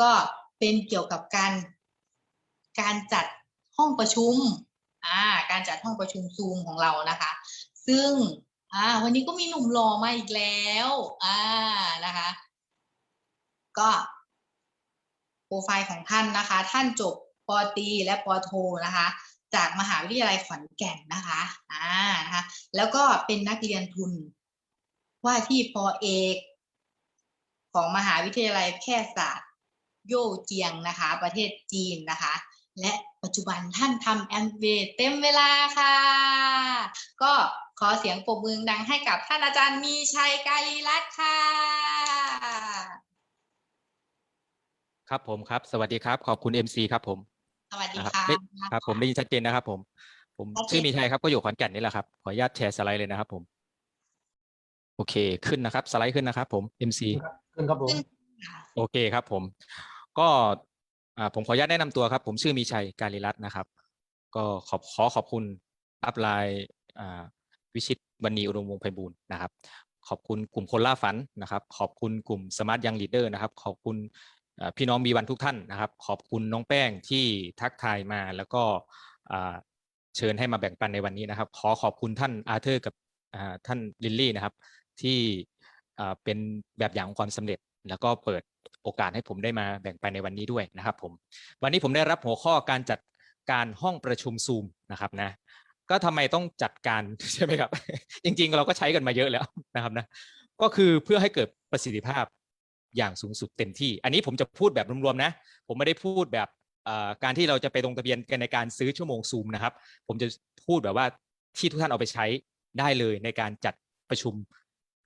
ก็เป็นเกี่ยวกับการ การจัดห้องประชุมอ่าการจัดห้องประชุมซูมของเรานะคะ ซึ่งอ่าวันนี้ก็มีหนุ่มหล่อมาอีกแล้วอ่านะคะ ก็โปรไฟล์ของท่านนะคะ ท่านจบปตีและปโทนะคะ จากมหาวิทยาลัยขอนแก่นนะคะอ่านะคะแล้วก็เป็นนักเรียนทุนว่าที่ปอเอก ของมหาวิทยาลัยแพทยศาสตร์ โย่เจียงนะคะ ประเทศจีนนะคะ และปัจจุบันท่านทำแอมเวเต็มเวลาค่ะ ก็ขอเสียงปรบมือดังให้กับท่านอาจารย์มีชัยกาลีรัตน์ค่ะ ครับผมครับ สวัสดีครับ ขอบคุณ MC ครับผม สวัสดีนะครับค่ะได้ครับ ผมได้ยินชัดเจนนะครับผม ผมชัดเจนชื่อมีชัยครับก็อยู่ขอนแก่นนี่แหละครับ ขออนุญาตแชร์สไลด์เลยนะครับผม โอเคขึ้นนะครับ สไลด์ขึ้นนะครับผม MC ขึ้นครับผมขึ้นค่ะโอเคครับผม ก็ผมขออนุญาตแนะนำตัวครับ ผมชื่อมีชัยการิรัตน์นะครับ ก็ขอบขอขอบคุณอัพไลน์วิชิตวันนีอุดมวงศ์ไพบูลนะครับ ขอบคุณกลุ่มคนล่าฝันนะครับ ขอบคุณกลุ่มสมาร์ทยังลีดเดอร์นะครับ ขอบคุณพี่น้องมีวันทุกท่านนะครับ ขอบคุณน้องแป้งที่ทักทายมาแล้วก็เชิญให้มาแบ่งปันในวันนี้นะครับ ขอขอบคุณท่านอาเธอร์กับท่านลิลลี่นะครับ ที่เป็นแบบอย่างของความสำเร็จ แล้วก็เปิดโอกาสให้ผมได้มาแบ่งปันในวันนี้ด้วยนะครับผมวันนี้ผมได้รับหัวข้อการจัดการห้องประชุมซูมนะครับนะก็ทำไมต้องจัดการใช่ไหมครับ จริงๆ เราก็ใช้กันมาเยอะแล้วนะครับนะก็คือเพื่อให้เกิดประสิทธิภาพอย่างสูงสุดเต็มที่ อันนี้ผมจะพูดแบบรวมๆนะ ผมไม่ได้พูดแบบการที่เราจะไปลงทะเบียนกันในการซื้อชั่วโมงซูมนะครับ ผมจะพูดแบบว่าที่ทุกท่านเอาไปใช้ได้เลยในการจัดประชุม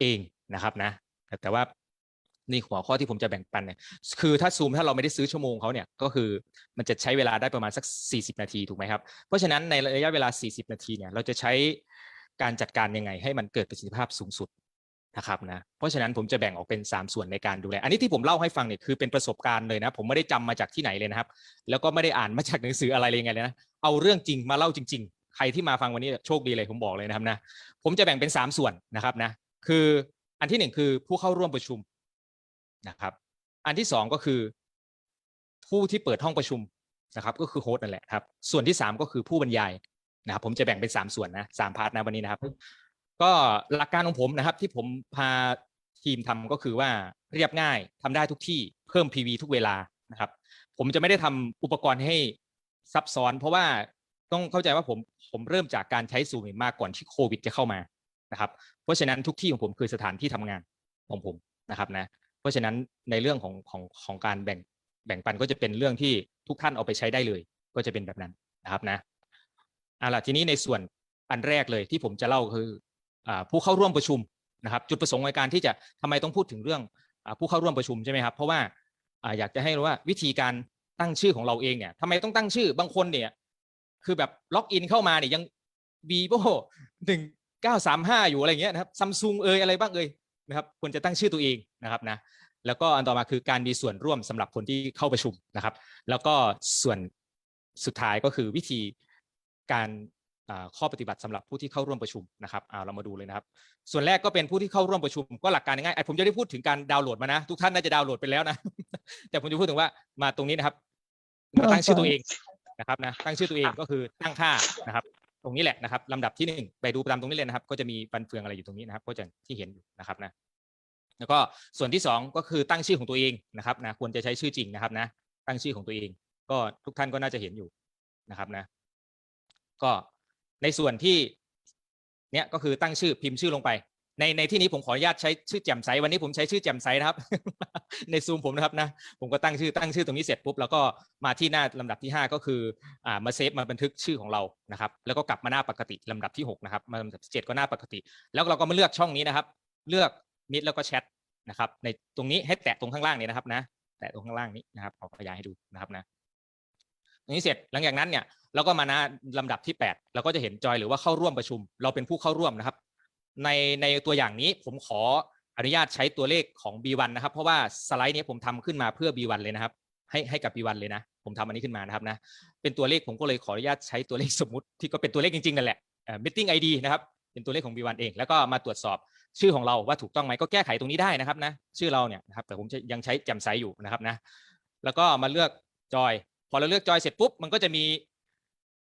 เองนะครับนะแต่ว่า นี่หัวข้อที่ผมจะแบ่งปันเนี่ยคือถ้าซูมถ้าเราไม่ได้ซื้อชั่วโมงเขาเนี่ยก็คือมันจะใช้เวลาได้ประมาณสัก 40 นาทีถูกไหมครับ เพราะฉะนั้นในระยะเวลา 40 นาทีเนี่ยเราจะใช้การจัดการยังไงให้มันเกิดประสิทธิภาพสูงสุดนะครับนะเพราะฉะนั้นผมจะแบ่งออกเป็น 3 ส่วนในการดูแล อันนี้ที่ผมเล่าให้ฟังเนี่ยคือเป็นประสบการณ์เลยนะ ผมไม่ได้จำมาจากที่ไหนเลยนะครับ แล้วก็ไม่ได้อ่านมาจากหนังสืออะไรเลยไงเลยนะเอาเรื่องจริงมาเล่าจริง ๆ ใครที่มาฟังวันนี้โชคดีเลยผมบอกเลยนะครับนะผมจะแบ่งเป็น 3 ส่วนนะครับนะคืออันที่หนึ่งคือผู้เข้าร่วมประชุม นะครับ อันที่สองก็คือ ผู้ที่เปิดห้องประชุมนะครับ ก็คือโฮสต์นั่นแหละครับ ส่วนที่สามก็คือผู้บรรยายนะครับ ผมจะแบ่งเป็นสามส่วนนะสามพาร์ทนะวันนี้นะครับ ก็หลักการของผมนะครับ ที่ผมพาทีมทำก็คือว่าเรียบง่ายทำได้ทุกที่เพิ่ม PV ทุกเวลานะครับ ผมจะไม่ได้ทำอุปกรณ์ให้ซับซ้อน เพราะว่าต้องเข้าใจว่าผมผมเริ่มจากการใช้ซูมมากก่อนที่โควิดจะเข้ามานะครับ เพราะฉะนั้นทุกที่ของผมคือสถานที่ทำงานของผมนะครับนะ เพราะฉะนั้นในเรื่องของของของการแบ่งแบ่งปันก็จะเป็นเรื่องที่ทุกท่านเอาไปใช้ได้เลย ก็จะเป็นแบบนั้นนะครับนะเอาล่ะทีนี้ในส่วนอันแรกเลยที่ผมจะเล่าคืออผู้เข้าร่วมประชุมนะครับ จุดประสงค์ในการที่จะทำไมต้องพูดถึงเรื่องอผู้เข้าร่วมประชุมใช่ไหมครับเพราะว่าอ่าอยากจะให้รู้ว่าวิธีการตั้งชื่อของเราเองเนี่ยทำไมต้องตั้งชื่อบางคนเนี่ยคือแบบล็อกอินเข้ามาเนี่ยยัง vivo หนึ่งเก้าสามห้าอยู่อะไรเงี้ยนะครับซัมซุงเอยอะไรบ้างเอย นะครับควรจะตั้งชื่อตัวเองนะครับนะแล้วก็อันต่อมาคือการมีส่วนร่วมสำหรับคนที่เข้าประชุมนะครับ แล้วก็ส่วนสุดท้ายก็คือวิธีการข้อปฏิบัติสำหรับผู้ที่เข้าร่วมประชุมนะครับอ่าเรามาดูเลยนะครับ ส่วนแรกก็เป็นผู้ที่เข้าร่วมประชุม ก็หลักการง่ายๆผมจะได้พูดถึงการดาวน์โหลดมานะ ทุกท่านน่าจะดาวน์โหลดไปแล้วนะ แต่ผมจะพูดถึงว่ามาตรงนี้นะครับมาตั้งชื่อตัวเองนะครับนะตั้งชื่อตัวเองก็คือตั้งค่านะครับ ตรงนี้แหละนะครับลำดับที่หนึ่งไปดูตามตรงนี้เลยนะครับ ก็จะมีฟันเฟืองอะไรอยู่ตรงนี้นะครับ ก็จะที่เห็นอยู่นะครับนะแล้วก็ส่วนที่สองก็คือตั้งชื่อของตัวเองนะครับนะควรจะใช้ชื่อจริงนะครับนะตั้งชื่อของตัวเอง ก็ทุกท่านก็น่าจะเห็นอยู่นะครับนะ ก็ในส่วนที่เนี้ยก็คือตั้งชื่อพิมพ์ชื่อลงไป ในในที่นี้ผมขออนุญาตใช้ชื่อแจ่มใสวันนี้ผมใช้ชื่อแจ่มใสนะครับ ในซูมผมนะครับนะผมก็ตั้งชื่อตั้งชื่อตรงนี้เสร็จปุ๊บแล้วก็มาที่หน้าลำดับที่ 5 ก็คืออ่ามาเซฟมาบันทึกชื่อของเรานะครับ แล้วก็กลับมาหน้าปกติลำดับที่6นะครับมาลำดับที่7ก็หน้าปกติ แล้วเราก็มาเลือกช่องนี้นะครับ เลือกมิดแล้วก็แชทนะครับ ในตรงนี้ให้แตะตรงข้างล่างนี้นะครับนะ แตะตรงข้างล่างนี้นะครับขอขยายให้ดูนะครับนะตรงนี้เสร็จหลังจากนั้นเนี่ยเราก็มาหน้าลำดับที่ 8 เราก็จะเห็นจอยหรือว่าเข้าร่วมประชุม เราเป็นผู้เข้าร่วมนะครับ ในในตัวอย่างนี้ผมขออนุญาตใช้ตัวเลขของ B1 นะครับ เพราะว่าสไลด์นี้ผมทำขึ้นมาเพื่อ B1 เลยนะครับ ให้ให้กับ B1 เลยนะ ผมทำอันนี้ขึ้นมานะครับนะเป็นตัวเลขผมก็เลยขออนุญาตใช้ตัวเลขสมมุติที่ก็เป็นตัวเลขจริงๆนั่นแหละเอ่อ meeting ID นะครับเป็นตัวเลขของ B1 เอง แล้วก็มาตรวจสอบชื่อของเราว่าถูกต้องไหมก็แก้ไขตรงนี้ได้นะครับนะชื่อเราเนี่ยนะครับแต่ผมยังใช้แจ่มใสอยู่นะครับนะแล้วก็มาเลือกจอย พอเราเลือกจอยเสร็จปุ๊บมันก็จะมี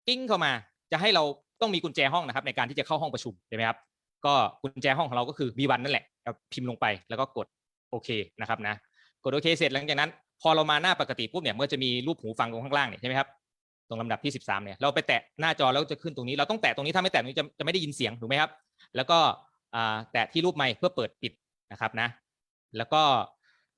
กิ้งเข้ามา จะให้เราต้องมีกุญแจห้องนะครับ ในการที่จะเข้าห้องประชุมใช่ไหมครับ ก็กุญแจห้องของเราก็คือ B1 นั่นแหละเราพิมพ์ลงไปแล้วก็กดโอเคนะครับนะกดโอเคเสร็จหลังจากนั้น พอเรามาหน้าปกติปุ๊บเนี่ยมันก็จะมีรูปหูฟังตรงข้างล่างเนี่ยใช่ไหมครับตรงลำดับที่ 13เนี่ยเราไปแตะหน้าจอแล้วจะขึ้นตรงนี้เราต้องแตะตรงนี้ถ้าไม่แตะตรงนี้จะจะไม่ได้ยินเสียงถูกไหมครับ แล้วก็แตะที่รูปไมค์เพื่อเปิดปิดนะครับนะ แล้วก็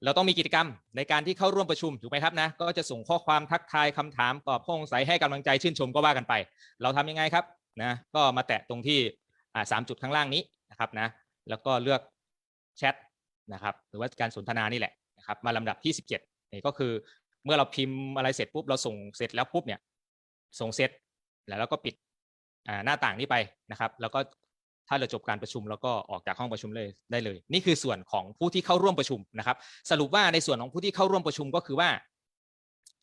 เราต้องมีกิจกรรมในการที่เข้าร่วมประชุมถูกไหมครับนะก็จะส่งข้อความทักทายคำถามตอบข้อสงสัยให้กำลังใจชื่นชมก็ว่ากันไป เราทำยังไงครับนะก็มาแตะตรงที่ อ่าสามจุดข้างล่างนี้นะครับนะแล้วก็เลือกแชทนะครับหรือว่าการสนทนานี่แหละนะครับมาลำดับที่ 17นี่ก็คือเมื่อเราพิมพ์อะไรเสร็จปุ๊บเราส่งเสร็จแล้วปุ๊บเนี่ยส่งเสร็จแล้วเราก็ปิดอ่าหน้าต่างนี้ไปนะครับ แล้วก็ถ้าเราจบการประชุมแล้วก็ออกจากห้องประชุมเลยได้เลย นี่คือส่วนของผู้ที่เข้าร่วมประชุมนะครับ สรุปว่าในส่วนของผู้ที่เข้าร่วมประชุมก็คือว่า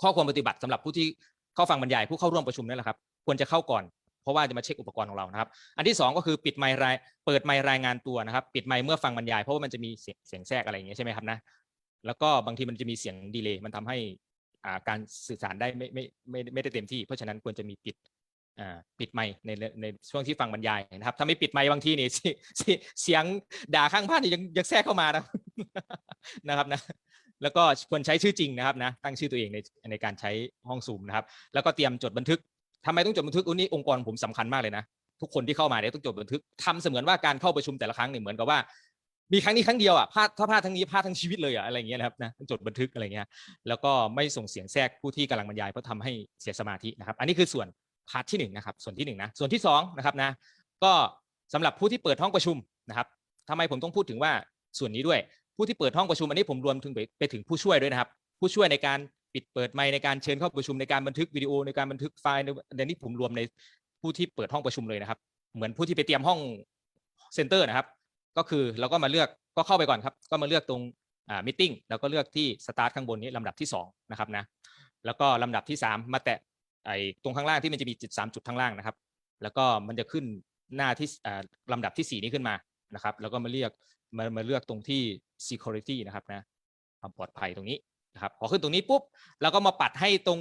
ข้อควรปฏิบัติสำหรับผู้ที่เข้าฟังบรรยายผู้เข้าร่วมประชุมนั่นแหละครับ ควรจะเข้าก่อน เพราะว่าจะมาเช็คอุปกรณ์ของเรานะครับ อันที่สองก็คือปิดไมค์รายเปิดไมค์รายงานตัวนะครับ ปิดไมค์เมื่อฟังบรรยายเพราะว่ามันจะมีเสียงแทรกอะไรอย่างเงี้ยใช่ไหมครับนะแล้วก็บางทีมันจะมีเสียงดีเลย์มันทำให้การสื่อสารได้ไม่ไม่ไม่ไม่ได้เต็มที่ เพราะฉะนั้นควรจะมีปิดปิดไมค์ในในช่วงที่ฟังบรรยายนะครับ ถ้าไม่ปิดไมค์บางทีนี่เสียเสียเสียงด่าข้างบ้านนี่ยังยังแทรกเข้ามานะนะครับนะแล้วก็ควรใช้ชื่อจริงนะครับนะตั้งชื่อตัวเองในในการใช้ห้องซูมนะครับ แล้วก็เตรียมจดบันทึก ทำไมต้องจดบันทึกอันนี้องค์กรผมสำคัญมากเลยนะทุกคนที่เข้ามาเนี่ยต้องจดบันทึกทำเสมือนว่าการเข้าประชุมแต่ละครั้งเนี่ยเหมือนกับว่า มีครั้งนี้ครั้งเดียวอะพลาดถ้าพลาดทั้งนี้พลาดทั้งชีวิตเลยอะอะไรอย่างเงี้ยนะครับนะจดบันทึกอะไรเงี้ยแล้วก็ไม่ส่งเสียงแทรกผู้ที่กำลังบรรยายเพราะทำให้เสียสมาธินะครับ อันนี้คือส่วนพาร์ทที่หนึ่งนะครับส่วนที่หนึ่งนะส่วนที่สองนะครับนะก็สำหรับผู้ที่เปิดห้องประชุมนะครับทำไมผมต้องพูดถึงว่าส่วนนี้ด้วย ผู้ที่เปิดห้องประชุมอันนี้ผมรวมถึงไปไปถึงผู้ช่วยด้วยนะครับ ผู้ช่วยในการ ปิดเปิดไมค์ในการเชิญเข้าประชุมในการบันทึกวิดีโอในการบันทึกไฟล์ในนี้ผมรวมในผู้ที่เปิดห้องประชุมเลยนะครับ เหมือนผู้ที่ไปเตรียมห้องเซ็นเตอร์นะครับ ก็คือเราก็มาเลือกก็เข้าไปก่อนครับ ก็มาเลือกตรงอ่ามิ팅แล้วก็เลือกที่สตาร์ทข้างบนนี้ลำดับที่สองนะครับนะแล้วก็ลำดับที่สามมาแตะไอ้ตรงข้างล่างที่มันจะมีจุดสามจุดข้างล่างนะครับ แล้วก็มันจะขึ้นหน้าที่อ่าลำดับที่สี่นี้ขึ้นมานะครับ แล้วก็มาเลือกมามาเลือกตรงที่ security นะครับนะความปลอดภัยตรงนี้ นะครับพอขึ้นตรงนี้ปุ๊บเราก็มาปัดให้ตรง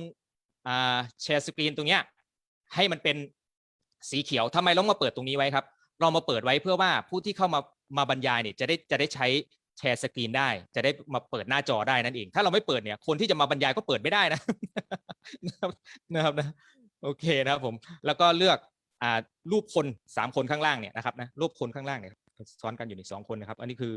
แชร์สกรีนตรงเนี้ยให้มันเป็นสีเขียวทำไมเรามาเปิดตรงนี้ไว้ครับเรามาเปิดไว้เพื่อว่าผู้ที่เข้ามามาบรรยายเนี่ยจะได้จะได้ใช้แชร์สกรีนได้ จะได้มาเปิดหน้าจอได้นั่นเอง ถ้าเราไม่เปิดเนี่ยคนที่จะมาบรรยายก็เปิดไม่ได้นะนะครับนะโอเคนะครับผมแล้วก็เลือกรูปคนสามคนข้างล่างเนี่ยนะครับนะรูปคนข้างล่างเนี่ยซ้อนกันอยู่ในสองคนนะครับ อันนี้คือ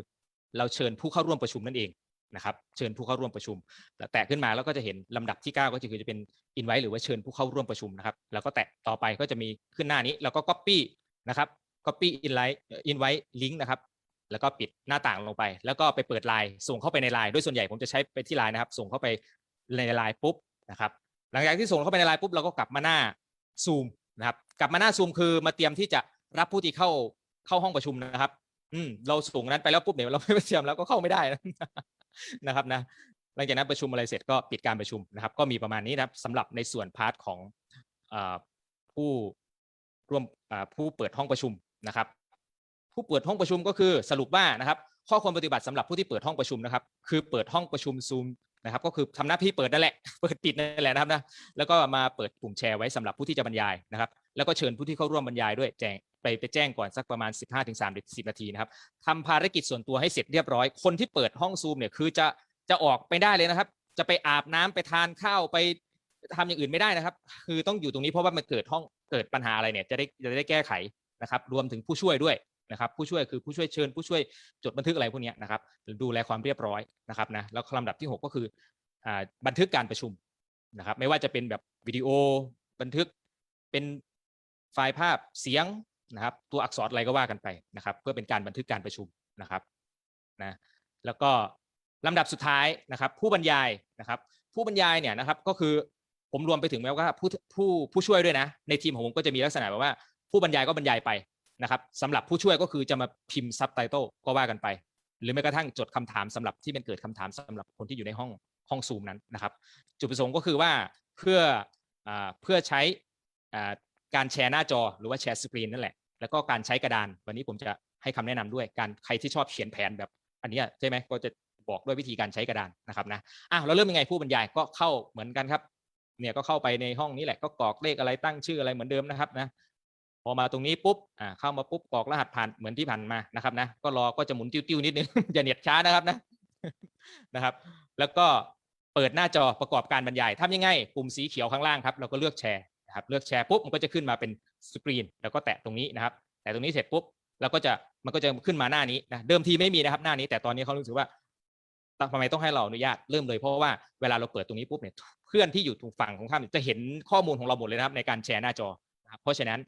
เราเชิญผู้เข้าร่วมประชุมนั่นเอง นะครับเชิญผู้เข้าร่วมประชุมแล้วแตะขึ้นมาแล้วก็จะเห็นลำดับที่ 9 ก็คือจะเป็น invite หรือว่าเชิญผู้เข้าร่วมประชุมนะครับ แล้วก็แตะต่อไปก็จะมีขึ้นหน้านี้ แล้วก็ copy นะครับ copy invite invite link นะครับแล้วก็ปิดหน้าต่างลงไป แล้วก็ไปเปิดไลน์ส่งเข้าไปในไลน์โดยส่วนใหญ่ผมจะใช้ไปที่ไลน์นะครับ ส่งเข้าไปในไลน์ปุ๊บนะครับ หลังจากที่ส่งเข้าไปในไลน์ปุ๊บเราก็กลับมาหน้าซูมนะครับ กลับมาหน้าซูมคือมาเตรียมที่จะรับผู้ที่เข้าเข้าห้องประชุมนะครับ อืมเราส่งนั้นไปแล้วปุ๊บเดี๋ยเราไม่เตรียมแล้วก็เข้าไม่ได้นะ นะครับนะหลังจากนั้นประชุมอะไรเสร็จก็ปิดการประชุมนะครับ ก็มีประมาณนี้นะครับสำหรับในส่วนพาร์ทของอผู้ร่วมผู้เปิดห้องประชุมนะครับ ผู้เปิดห้องประชุมก็คือสรุปว่านะครับข้อควรปฏิบัติสำหรับผู้ที่เปิดห้องประชุมนะครับ คือเปิดห้องประชุมซูมนะครับ ก็คือทำหน้าที่เปิดนั่นแหละ เปิดปิดนั่นแหละนะครับนะแล้วก็มาเปิดปุ่มแชร์ไว้สำหรับผู้ที่จะบรรยายนะครับ แล้วก็เชิญผู้ที่เข้าร่วมบรรยายด้วยแจ้ง ไปไปแจ้งก่อนสักประมาณ 15-30ถึง10นาทีนะครับทำภารกิจส่วนตัวให้เสร็จเรียบร้อย คนที่เปิดห้องซูมเนี่ยคือจะจะออกไปได้เลยนะครับ จะไปอาบน้ำไปทานข้าวไปทำอย่างอื่นไม่ได้นะครับ คือต้องอยู่ตรงนี้เพราะว่ามันเกิดห้องเกิดปัญหาอะไรเนี่ยจะได้จะได้แก้ไขนะครับ รวมถึงผู้ช่วยด้วยนะครับผู้ช่วยคือผู้ช่วยเชิญ ผู้ช่วยจดบันทึกอะไรพวกนี้นะครับดูแลความเรียบร้อยนะครับนะแล้วลำดับที่ 6 ก็คืออบันทึกการประชุมนะครับ ไม่ว่าจะเป็นแบบวิดีโอบันทึกเป็นไฟล์ภาพเสียง นะครับ ตัวอักษรอะไรก็ว่ากันไปนะครับ เพื่อเป็นการบันทึกการประชุมนะครับนะแล้วก็ลำดับสุดท้ายนะครับ ผู้บรรยายนะครับ ผู้บรรยายเนี่ยนะครับก็คือผมรวมไปถึงแม้ว่าผู้ผู้ผู้ช่วยด้วยนะ ในทีมของผมก็จะมีลักษณะแบบว่า ผู้บรรยายก็บรรยายไปนะครับสำหรับผู้ช่วยก็คือจะมาพิมพ์ซับไตเติลก็ว่ากันไป หรือแม้กระทั่งจดคำถามสำหรับที่เป็นเกิดคำถามสำหรับคนที่อยู่ในห้องห้องซูมนั้นนะครับ จุดประสงค์ก็คือว่าเพื่ออ่าเพื่อใช้อ่าการแชร์หน้าจอหรือว่าแชร์สกรีนนั่นแหละ แล้วก็การใช้กระดาน วันนี้ผมจะให้คำแนะนำด้วยการใครที่ชอบเขียนแผนแบบ อันนี้ใช่ไหมก็จะบอกด้วยวิธีการใช้กระดานนะครับนะอะเราเริ่มยังไงผู้บรรยายก็เข้าเหมือนกันครับเนี่ยก็เข้าไปในห้องนี้แหละก็กรอกเลขอะไรตั้งชื่ออะไรเหมือนเดิมนะครับนะพอมาตรงนี้ปุ๊บอ่าเข้ามาปุ๊บกรอกรหัสผ่านเหมือนที่ผ่านมานะครับนะก็รอก็จะหมุนติ้วๆนิดนึงอย่าเน็ตช้านะครับนะนะครับ แล้วก็เปิดหน้าจอประกอบการบรรยายทำยังไงปุ่มสีเขียวข้างล่างครับเราก็เลือกแชร์นะครับเลือกแชร์ปุ๊บมันก็จะขึ้นมาเป็น สกรีนแล้วก็แตะตรงนี้นะครับแต่ตรงนี้เสร็จปุ๊บเราก็จะมันก็จะขึ้นมาหน้านี้นะเดิมทีไม่มีนะครับหน้านี้ แต่ตอนนี้เขารู้สึกว่าทำไมต้องให้เราอนุญาตเริ่มเลยเพราะว่าเวลาเราเปิดตรงนี้ปุ๊บเนี่ยเพื่อนที่อยู่ตรงฝั่งของข้ามจะเห็นข้อมูลของเราหมดเลยนะครับ ในการแชร์หน้าจอนะครับเพราะฉะนั้น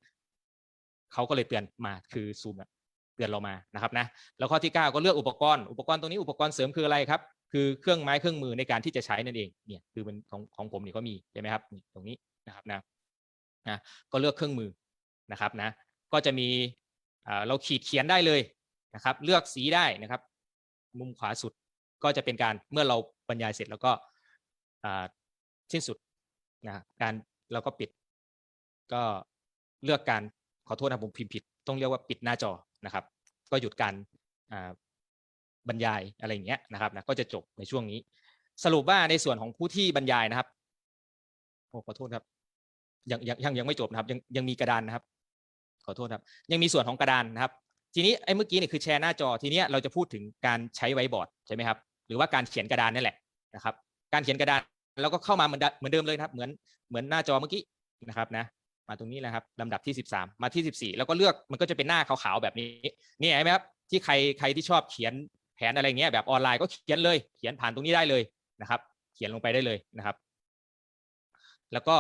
เขาก็เลยเตือนมาคือซูมเตือนเรามานะครับนะแล้วข้อที่เก้าก็เลือกอุปกรณ์อุปกรณ์ตรงนี้อุปกรณ์เสริมคืออะไรครับ คือเครื่องไม้เครื่องมือในการที่จะใช้นั่นเองเนี่ยคือมันของของผมนี่ก็มีใช่ไหมครับตรงนี้นะครับนะนะก็เลือกเครื่องมือ นะครับนะก็จะมีเราขีดเขียนได้เลยนะครับ เลือกสีได้นะครับ มุมขวาสุดก็จะเป็นการเมื่อเราบรรยายเสร็จแล้วก็สิ้นสุดนะการเราก็ปิด ก็เลือกการขอโทษนะผมพิมพ์ผิด ต้องเรียกว่าปิดหน้าจอนะครับ ก็หยุดการบรรยายอะไรอย่างเงี้ยนะครับนะก็จะจบในช่วงนี้ สรุปว่าในส่วนของผู้ที่บรรยายนะครับโอ้ขอโทษครับยังยังยังยังไม่จบนะครับ ยังยังมีกระดานนะครับ อโทษครับ ยังมีส่วนของกระดานนะครับ ทีนี้ไอ้เมื่อกี้เนี่ยคือแชร์หน้าจอทีนี้เราจะพูดถึงการใช้ไวบอร์ดใช่ไหมครับ หรือว่าการเขียนกระดานนี่แหละนะครับ การเขียนกระดานแล้วก็เข้ามาเหมือนเดิมเหมือนเดิมเลยนะครับ เหมือนเหมือนหน้าจอเมื่อกี้นะครับนะมาตรงนี้แหละครับลำดับที่ 13 มาที่ 14 แล้วก็เลือกมันก็จะเป็นหน้าขาวๆแบบนี้นี่เห็นไหมครับที่ใครใครที่ชอบเขียนแผนอะไรเงี้ยแบบออนไลน์ก็เขียนเลย เขียนผ่านตรงนี้ได้เลยนะครับ เขียนลงไปได้เลยนะครับ แล้วก็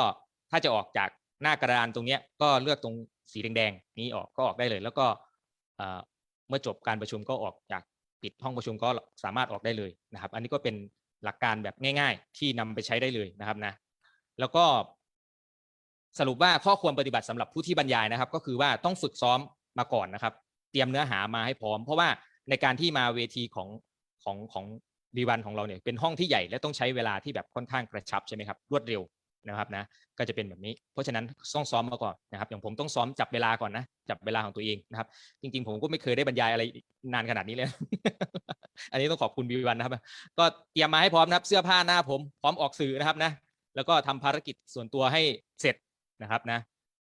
ถ้าจะออกจากหน้ากระดานตรงนี้ก็เลือกตรง สีแดงๆนี้ออกก็ออกได้เลย แล้วก็เมื่อจบการประชุมก็ออกจากปิดห้องประชุมก็สามารถออกได้เลยนะครับ อันนี้ก็เป็นหลักการแบบง่าย ๆ ที่นำไปใช้ได้เลยนะครับนะ แล้วก็สรุปว่าข้อควรปฏิบัติสำหรับผู้ที่บรรยายนะครับ ก็คือว่าต้องฝึกซ้อมมาก่อนนะครับ เตรียมเนื้อหามาให้พร้อม เพราะว่าในการที่มาเวทีของของของดีวันของเราเนี่ยเป็นห้องที่ใหญ่และต้องใช้เวลาที่แบบค่อนข้างกระชับใช่ไหมครับรวดเร็ว นะครับนะก็จะเป็นแบบนี้ เพราะฉะนั้นต้องซ้อมมาก่อนนะครับ อย่างผมต้องซ้อมจับเวลาก่อนนะจับเวลาของตัวเองนะครับ จริง ๆ ผมก็ไม่เคยได้บรรยายอะไรนานขนาดนี้เลย อันนี้ต้องขอบคุณบีวันนะครับ ก็เตรียมมาให้พร้อมนะครับ เสื้อผ้าหน้าผมพร้อมออกสื่อนะครับนะแล้วก็ทำภารกิจส่วนตัวให้เสร็จนะครับนะ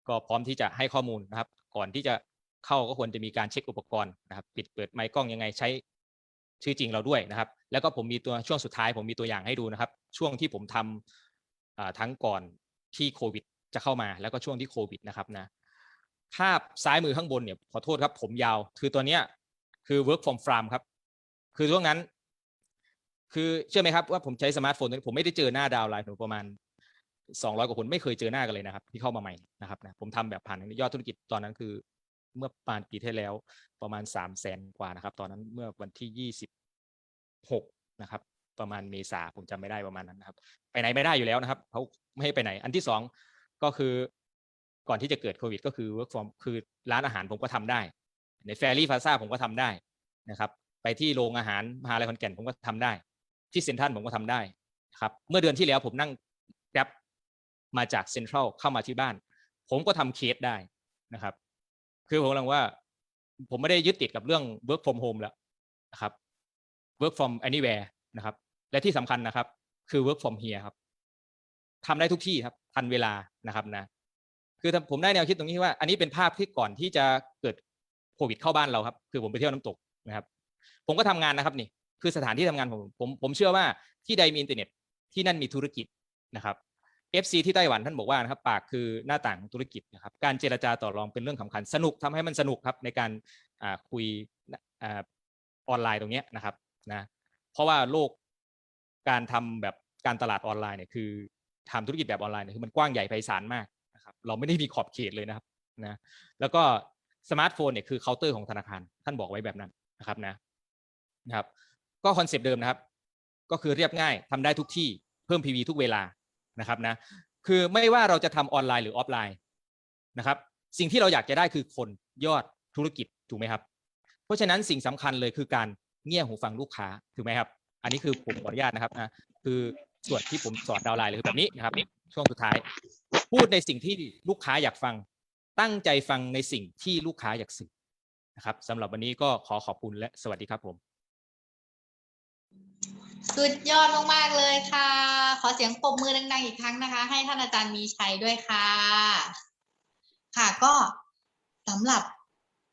ก็พร้อมที่จะให้ข้อมูลนะครับ ก่อนที่จะเข้าก็ควรจะมีการเช็คอุปกรณ์นะครับ ปิดเปิดไมค์กล้องยังไงใช้ชื่อจริงเราด้วยนะครับ แล้วก็ผมมีตัวช่วงสุดท้าย ผมมีตัวอย่างให้ดูนะครับ ช่วงที่ผมทำอ่า ทั้งก่อนที่โควิดจะเข้ามาแล้วก็ช่วงที่โควิดนะครับนะภาพซ้ายมือข้างบนเนี่ยขอโทษครับ ผมยาว คือตัวเนี้ยคือ work from farm ครับ คือช่วงนั้น คือเชื่อไหมครับว่าผมใช้สมาร์ทโฟนตัวนี้ผมไม่ได้เจอหน้าดาวไลน์ผมประมาณสองร้อยกว่าคนไม่เคยเจอหน้ากันเลยนะครับ ที่เข้ามาใหม่นะครับนะผมทำแบบผ่านยอดธุรกิจตอนนั้นคือ เมื่อปานปีที่แล้วประมาณสามแสนกว่านะครับ ตอนนั้นเมื่อวันที่ยี่สิบหกนะครับ ประมาณเมษาผมจำไม่ได้ประมาณนั้นนะครับ ไปไหนไม่ได้อยู่แล้วนะครับเขาไม่ให้ไปไหน อันที่สองก็คือก่อนที่จะเกิดโควิด ก็คือ work from คือร้านอาหารผมก็ทำได้ ในแฟรี่ฟาซ่าผมก็ทำได้นะครับ ไปที่โรงอาหารมหาลัยขอนแก่นผมก็ทำได้ ที่เซ็นทรัลผมก็ทำได้นะครับเมื่อเดือนที่แล้วผมนั่งแกร็บมาจากเซ็นทรัลเข้ามาที่บ้าน ผมก็ทำเคสได้นะครับ คือผมกำลังว่าผมไม่ได้ยึดติดกับเรื่อง work from home แล้วนะครับ work from anywhere นะครับ และที่สำคัญนะครับ คือ work from here ครับทำได้ทุกที่ครับ ทันเวลานะครับนะ คือผมได้แนวคิดตรงนี้ว่า อันนี้เป็นภาพที่ก่อนที่จะเกิดโควิดเข้าบ้านเราครับ คือผมไปเที่ยวน้ำตกนะครับ ผมก็ทำงานนะครับนี่ คือสถานที่ทำงานผมผมผมเชื่อว่าที่ใดมีอินเทอร์เน็ตที่นั่นมีธุรกิจนะครับ FC ที่ไต้หวันท่านบอกว่านะครับปากคือหน้าต่างของธุรกิจนะครับ การเจรจาต่อรองเป็นเรื่องสำคัญ สนุกทำให้มันสนุกครับในการอ่าคุยอ่าออนไลน์ตรงเนี้ยนะครับนะเพราะว่าโลก การทำแบบการตลาดออนไลน์เนี่ยคือทำธุรกิจแบบออนไลน์เนี่ยคือมันกว้างใหญ่ไพศาลมากนะครับเราไม่ได้มีขอบเขตเลยนะครับนะแล้วก็สมาร์ทโฟนเนี่ยคือเคาน์เตอร์ของธนาคาร ท่านบอกไว้แบบนั้นนะครับนะนะครับ ก็คอนเซปต์เดิมนะครับ ก็คือเรียบง่ายทำได้ทุกที่เพิ่ม PV ทุกเวลานะครับนะคือไม่ว่าเราจะทำออนไลน์หรือออฟไลน์นะครับ สิ่งที่เราอยากจะได้คือคนยอดธุรกิจถูกไหมครับ เพราะฉะนั้นสิ่งสำคัญเลยคือการเงี่ยหูฟังลูกค้าถูกไหมครับ อันนี้คือผมขออนุญาตนะครับนะคือส่วนที่ผมสอนดาวไลน์เลยคือแบบนี้นะครับช่วงสุดท้าย พูดในสิ่งที่ลูกค้าอยากฟัง ตั้งใจฟังในสิ่งที่ลูกค้าอยากสื่อนะครับสำหรับวันนี้ก็ขอขอบคุณและสวัสดีครับผม สุดยอดมากๆเลยค่ะ ขอเสียงปรบมือดังๆอีกครั้งนะคะ ให้ท่านอาจารย์มีชัยด้วยค่ะ ค่ะก็สำหรับ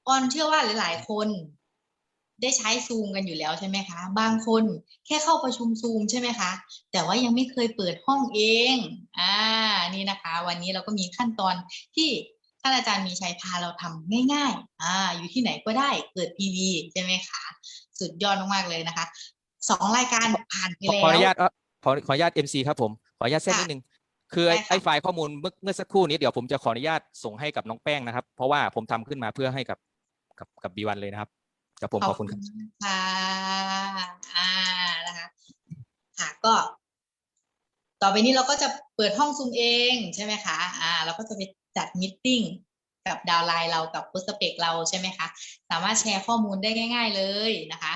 ออนเชื่อว่าหลาย ๆ คน ได้ใช้ซูมกันอยู่แล้วใช่ไหมคะ บางคนแค่เข้าประชุมซูมใช่ไหมคะ แต่ว่ายังไม่เคยเปิดห้องเอง อ่า นี่นะคะ วันนี้เราก็มีขั้นตอนที่ท่านอาจารย์มีชัยพาเราทำง่าย ๆ อ่า อยู่ที่ไหนก็ได้ เปิด PV ใช่ไหมคะ สุดยอดมากๆเลยนะคะ สองรายการผ่านไปขอแล้ว ขออนุญาตเอ่อขอขออนุญาต MC ครับผม ขออนุญาตแทรกค่ะนิดนึงคือไอ้ได้ค่ะไอ้ไฟล์ข้อมูลเมื่อเมื่อสักครู่นี้เดี๋ยวผมจะขออนุญาตส่งให้กับน้องแป้งนะครับ เพราะว่าผมทำขึ้นมาเพื่อให้กับกับกับบีวันเลยนะครับ กับผมขอบคุณครับค่ะอ่านะคะค่ะก็ ต่อไปนี้เราก็จะเปิดห้องซูมเองใช่ไหมคะ อ่า เราก็จะไปจัดมิทติ้งกับดาวน์ไลน์เรากับโพสเปกเราใช่ไหมคะ สามารถแชร์ข้อมูลได้ง่าย ๆเลยนะคะ